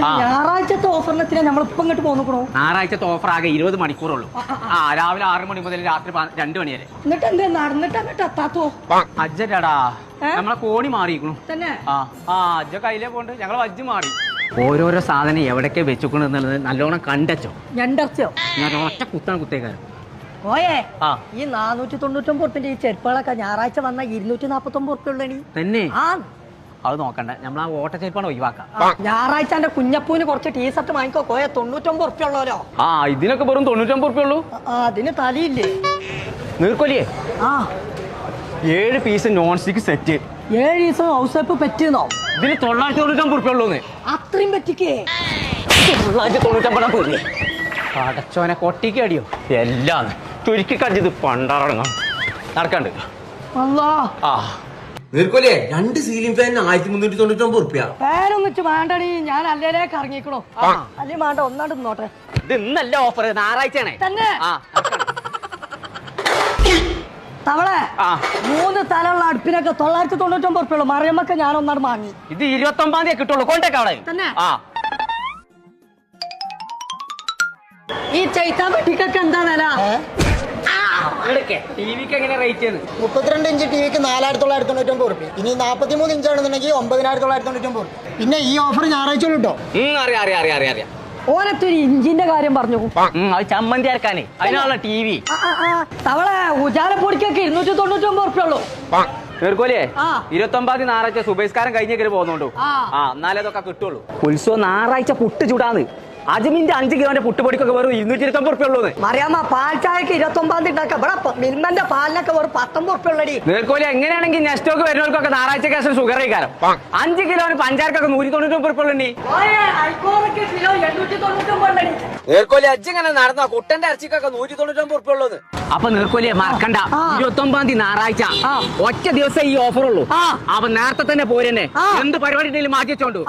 ഞായറാഴ്ചത്തെ ഓഫറിനെത്തിനാ നമ്മളിപ്പോ ഇങ്ങോട്ട് പോന്നിക്കണോ? ഞായറാഴ്ചത്തെ ഓഫർ ആകെ ഇരുപത് മണിക്കൂറുള്ളൂ. ആ രാവിലെ ആറ് മണി മുതൽ രാത്രി രണ്ടു മണി വരെ. എന്നിട്ട് എന്താ നടന്നിട്ട് അങ്ങോട്ട് എത്താത്തോ? അജ്ജടാ നമ്മളെ കോണി മാറിയിരിക്കണു തന്നെ? ആ ആ അജ്ജ കയ്യിലേ പോണ്ട്. ഞങ്ങൾ അജ്ജ് മാറി. ഓരോരോ സാധനം എവിടൊക്കെ വെച്ചുക്കണു എന്നുള്ളത് നല്ലോണം കണ്ടച്ചോ? ഞണ്ടച്ചോ ഞാൻ ഒറ്റ കുത്താണ് കുത്തേക്കാരൻ ഓയേ ആ. ഈ നാനൂറ്റി തൊണ്ണൂറ്റൊമ്പത് ഉറുപ്പിന്റെ ഈ ചെരുപ്പുകളൊക്കെ ഞായറാഴ്ച വന്ന ഇരുന്നൂറ്റി നാപ്പത്തൊമ്പത് ഉറുപ്പ തന്നെ. ആ അത് നോക്കണ്ട. നമ്മൾ ആ ഓട്ടച്ചേപ്പാണ് ഒഴിവാക്കാം. ഞായറാഴ്ച എന്റെ കുഞ്ഞപ്പൂവിന് കുറച്ച് ടീഷർട്ട് വാങ്ങിക്കോ. കോയ തൊണ്ണൂറ്റൊമ്പത് ഉറുപ്പ ഉള്ളവരോ? ആ ഇതിനൊക്കെ വെറും തൊണ്ണൂറ്റൊമ്പത് റുപ്യ ഉള്ളൂ. അതിന് തലയില്ലേ? നീർക്കൊലിയേ? ആ. ഏഴ് പീസ് നോൺ സ്റ്റിക്ക് സെറ്റ് ഏഴ് ദിവസം ഹൗസ് വൈപ്പ് പറ്റിയെന്നോ? ഇതിന് തൊള്ളായിരത്തി തൊണ്ണൂറ്റൊമ്പത് ഉള്ളൂന്ന്. അത്രയും പറ്റിക്കേ? തൊള്ളായിരത്തി തൊണ്ണൂറ്റമ്പതാ പോയി അടച്ചോനെ കൊട്ടിക്ക് അടിയോ. എല്ലാം. ചുരുക്കി കടിച്ചത് പണ്ടാറങ്ങാം നടക്കാണ്ട്. ആ. നീർക്കോലേ രണ്ട് സീലിംഗ് ഫാൻ ആയിരത്തി മുന്നൂറ്റി തൊണ്ണൂറ്റി ഒമ്പത് റുപ്യ വേണ്ടടി ഞാൻ അല്ലേലേക്ക് ഇറങ്ങിക്കണോ അല്ലേ വേണ്ട ഒന്നാണ്ട് നോട്ടെ ഇത് ഇന്നല്ല ഓഫർ ഞായറാഴ്ചയാണ്. തന്നെ. ആ നടക്കാണ്. തവളെ ആ. മൂന്ന് തലമുള്ള അടുപ്പിനൊക്കെ തൊള്ളായിരത്തി തൊണ്ണൂറ്റി ഒമ്പത് റുപ്യ മറിയമ്മക്ക് ഞാൻ ഒന്നാട് വാങ്ങി. ഇത് ഇരുപത്തി ഒമ്പതാം തീയതി കിട്ടുള്ളൂ. കൊണ്ടേക്കാളെ തന്നെ? ആ. ഈ ചൈത്താൻ പെട്ടിക്കൊക്കെ എന്താ എങ്ങനെ റേറ്റ് മുപ്പത്തിരണ്ട് ഇഞ്ച് ടി വിക്ക് നാലായിരത്തി തൊള്ളായിരത്തി തൊണ്ണൂറ്റൊമ്പത് റുപ്യ ഇനി നാൽപ്പത്തി മൂന്ന് ഇഞ്ച് ആണെന്നുണ്ടെങ്കിൽ ഒമ്പതിനായിരത്തി തൊള്ളായിരത്തി തൊണ്ണൂറ്റി ഒമ്പത് പിന്നെ ഈ ഓഫർ ഞായറാഴ്ച ഓരത്തൊരു കേട്ടോ അറിയാം അറിയാം അറിയാം അറിയാം അറിയാം. ഓനത്തെ ഇഞ്ചിന്റെ കാര്യം പറഞ്ഞു അത് ചമ്മന്തി അരക്കാനേ. അതിനുള്ള ടി വി. തവളെ ഉജാലപ്പൊടിക്കൊക്കെ ഇരുന്നൂറ്റി തൊണ്ണൂറ്റൊമ്പത് ഉറുപ്പുള്ളൂ ഉള്ളൂ ആ. ഇരുപത്തൊമ്പതാം തീയതി ഞായറാഴ്ച സുബൈസ്കാരം കഴിഞ്ഞേക്കൊരു പോകുന്നുണ്ടോ. ആ. ആ എന്നാലേ അതൊക്കെ കിട്ടുള്ളൂ. ഉത്സവം ഞായറാഴ്ച പുട്ട് ചൂടാന്ന്. അജമിന്റെ അഞ്ച് കിലോന്റെ പുട്ടുപൊടിക്കൊക്കെ വെറും ഇരുന്നൂറ്റി ഇരുപത്തൊമ്പത് റുപ്യ ഉള്ളൂ മറിയാമ്മ പാൽ ചായക്ക് ഇരുപത്തൊമ്പതാം തീയതി ഉണ്ടാക്കാം. ഇവിടെ പ- മിൽമന്റെ പാലിനൊക്കെ വെറും പത്തൊമ്പത് ഉറുപ്പുള്ളടി നീർക്കോലി എങ്ങനെയാണെങ്കിൽ നെക്സ്റ്റ് വരുന്നവർക്കൊക്കെ ഞായറാഴ്ച കേസം ഷുഗർ കഴിക്കാരം അഞ്ച് കിലോന് പഞ്ചാരക്കൊക്കെ നൂറ്റി ഒമ്പത് റുപ്യ തൊണ്ണൂറ്റൊമ്പത് ഉള്ളടി. നീർക്കോലി അജ്ജ് നടന്ന? കുട്ടന്റെ ഇറച്ചിക്കൊക്കെ നൂറ്റി തൊണ്ണൂറ്റി ഒമ്പത് റുപ്യ ഉള്ളത് അപ്പൊ നീർക്കോലിയെ മറക്കണ്ട. ഇരുപത്തൊമ്പതാം ഇരുപത്തി ഒമ്പതാം തീയതി ഞായറാഴ്ച. ഒറ്റ ദിവസം ഈ ഓഫർ ഉള്ളൂ. ആ. അപ്പൊ നേരത്തെ തന്നെ പോരെന്നെ. എന്ത് പരിപാടി ഉണ്ടെങ്കിലും മാറ്റി വെച്ചോണ്ടു.